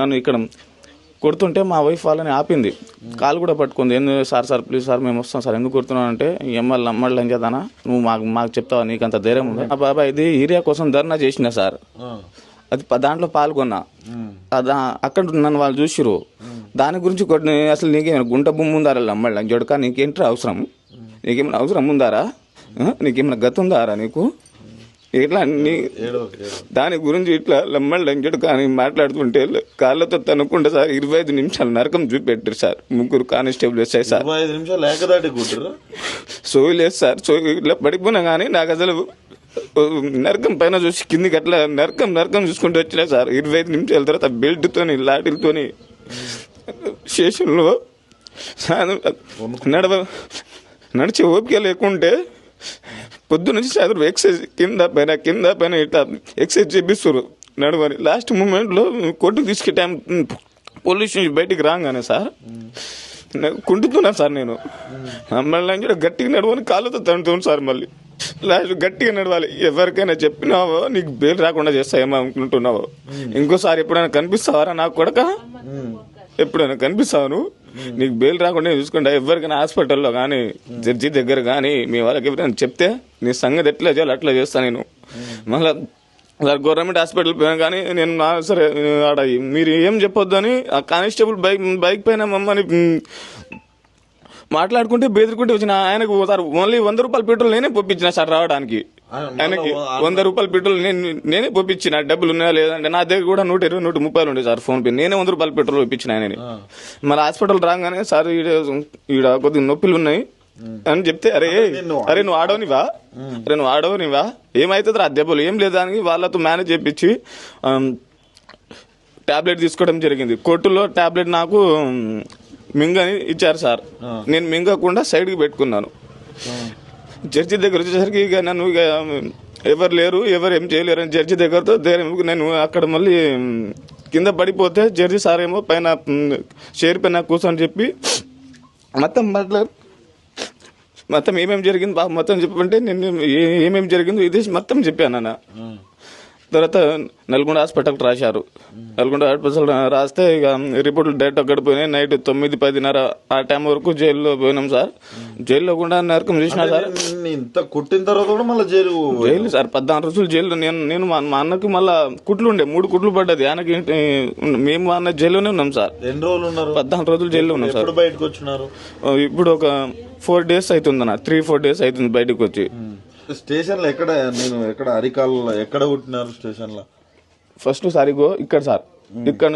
నన్ను ఇక్కడ కొడుతుంటే మా వైఫ్ వాళ్ళని ఆపింది. కాలు కూడా పట్టుకుంది. ఎందుకు సార్ సార్ ప్లీజ్ సార్ మేము వస్తాం సార్. ఎందుకు కొడుతున్నావు? అంటే ఎమ్మెల్యే అమ్మళ్ళు ఏం చేద్దానా? నువ్వు మాకు మాకు చెప్తావా? నీకు అంత ధైర్యం ఉంది? ఆ బాబా ఇది ఏరియా కోసం ధర్నా చేసిన సార్. అది దాంట్లో పాల్గొన్నా. అక్కడ నన్ను వాళ్ళు చూసిరు దాని గురించి కొట్టి అసలు నీకేమైనా గుంట భూమి ఉందారా అమ్మళ్ళ జడక నీకేంటి అవసరం? నీకేమైనా అవసరం ఉందారా? నీకేమైనా గతి ఉందారా నీకు? ఇట్లా నీ ఏడో ఏడో దాని గురించి ఇట్లా లమ్మల్ లంకెడు కానీ మాట్లాడుతుంటే కాళ్ళతో తనుకుంటే సార్ ఇరవై ఐదు నిమిషాలు నరకం చూపెట్టారు సార్. ముగ్గురు కానిస్టేబుల్ వచ్చాయి సార్. సోయి లేదు సార్. సోయి ఇట్లా పడిపోయినా కానీ నాకు అసలు నరకం పైన చూసి కిందికి అట్లా నరకం నరకం చూసుకుంటూ వచ్చినా సార్. ఇరవై ఐదు నిమిషాల తర్వాత బెల్ట్తోని లాటిలతోని స్టేషన్లో నడవ నడిచే ఓపిక లేకుంటే పొద్దు నుంచి సాయంత్రం ఎక్సైజ్ కింద పైన కింద పైన ఇట్లా ఎక్సైజ్ చేపిస్తారు నడవని లాస్ట్ మూమెంట్లో కొట్టు తీసుకే టైం పోలీస్ నుంచి బయటికి రాగానే సార్ నాకు కుంటుతున్నా సార్ నేను. మళ్ళీ కూడా గట్టిగా నడవని కాళ్ళతో తంటున్నాను సార్ మళ్ళీ. లాస్ట్ గట్టిగా నడవాలి. ఎవరికైనా చెప్పినావో నీకు బెయిల్ రాకుండా చేస్తాయేమో అనుకుంటున్నావో. ఇంకోసారి ఎప్పుడైనా కనిపిస్తావారా నాకు కొడక ఎప్పుడైనా కనిపిస్తాను నీకు బెయిల్ రాకుండా చూసుకుంటా. ఎవరికైనా హాస్పిటల్లో కానీ జడ్జి దగ్గర కానీ మీ వాళ్ళకి ఎవరైనా చెప్తే నీ సంగతి ఎట్లా చేయాలి అట్లా చేస్తా నేను. మళ్ళీ గవర్నమెంట్ హాస్పిటల్ పోయినా కానీ నేను నా సరే ఆడ మీరు ఏం చెప్పొద్దని ఆ కానిస్టేబుల్ బైక్ బైక్ పైన మమ్మల్ని మాట్లాడుకుంటే బెదిరుకుంటే వచ్చిన ఆయనకు సార్ ఓన్లీ వంద రూపాయల పెట్రోల్ నేనే పంపించిన సార్ రావడానికి. ఆయనకి వంద రూపాయల పెట్రోల్ నేను నేనే పంపించిన డబ్బులు ఉన్నాయా లేదంటే నా దగ్గర కూడా నూట ఇరవై నూట ముప్పైలు ఉండే సార్ ఫోన్ పే. నేనే వంద రూపాయల పెట్రోల్ పంపించిన ఆయనని. మరి హాస్పిటల్ రాగానే సార్ ఈడ కొద్దిగా నొప్పులు ఉన్నాయి అని చెప్తే అరే అరే నువ్వు ఆడవనివా? అరే నువ్వు ఆడవనివా? ఏమైతుంది రా దెబ్బలు ఏం లేదు అని వాళ్ళతో మేనేజ్ చేపించి టాబ్లెట్ తీసుకోవడం జరిగింది. కోర్టులో టాబ్లెట్ నాకు మింగని ఇచ్చారు సార్. నేను మింగకుండా సైడ్కి పెట్టుకున్నాను. జడ్జి దగ్గర వచ్చేసరికి ఇక నన్ను ఇక ఎవరు లేరు ఎవరు ఏం చేయలేరు అని జడ్జి దగ్గరతో నేను అక్కడ మళ్ళీ కింద పడిపోతే జడ్జి సార్ ఏమో పైన షేర్ పైన కూర్చొని చెప్పి మొత్తం మాట్లాడు మొత్తం ఏమేమి జరిగింది బాబు మొత్తం చెప్పంటే నేను ఏమేమి జరిగిందో ఇది మొత్తం చెప్పాను అన్న తర్వాత నల్గొండ హాస్పిటల్కి రాశారు. నల్గొండ హాస్పిటల్ రాస్తే ఇక రిపోర్ట్లు డైరెక్ట్ అక్కడ పోయినాయి. నైట్ తొమ్మిది పదిన్నర ఆ టైం వరకు జైల్లో పోయినాం సార్. జైల్లో కూడా నరకం చూసినా సార్. ఇంత కొట్టిన తర్వాత కూడా మళ్ళీ జైలు జైలు సార్ పద్నాలుగు రోజులు జైల్లో. నేను నేను మా అన్నకి మళ్ళా కుట్లు ఉండే మూడు కుట్లు పడ్డది. ఆయనకి మేము అన్న జైల్లోనే ఉన్నాం సార్. ఎన్ని రోజులు ఉన్నారు? పద్నాలుగు రోజులు జైల్లో ఉన్నాం సార్. బయటకు వచ్చినారు? ఇప్పుడు ఒక ఫోర్ డేస్ అవుతుంది అన్న త్రీ ఫోర్ డేస్ అవుతుంది బయటకు వచ్చి. స్టేషన్లో ఎక్కడ నేను ఎక్కడ అరికాల్లో ఎక్కడ కొట్టినారు స్టేషన్లో ఫస్ట్ సారిగో ఇక్కడ సార్. ఇక్కడ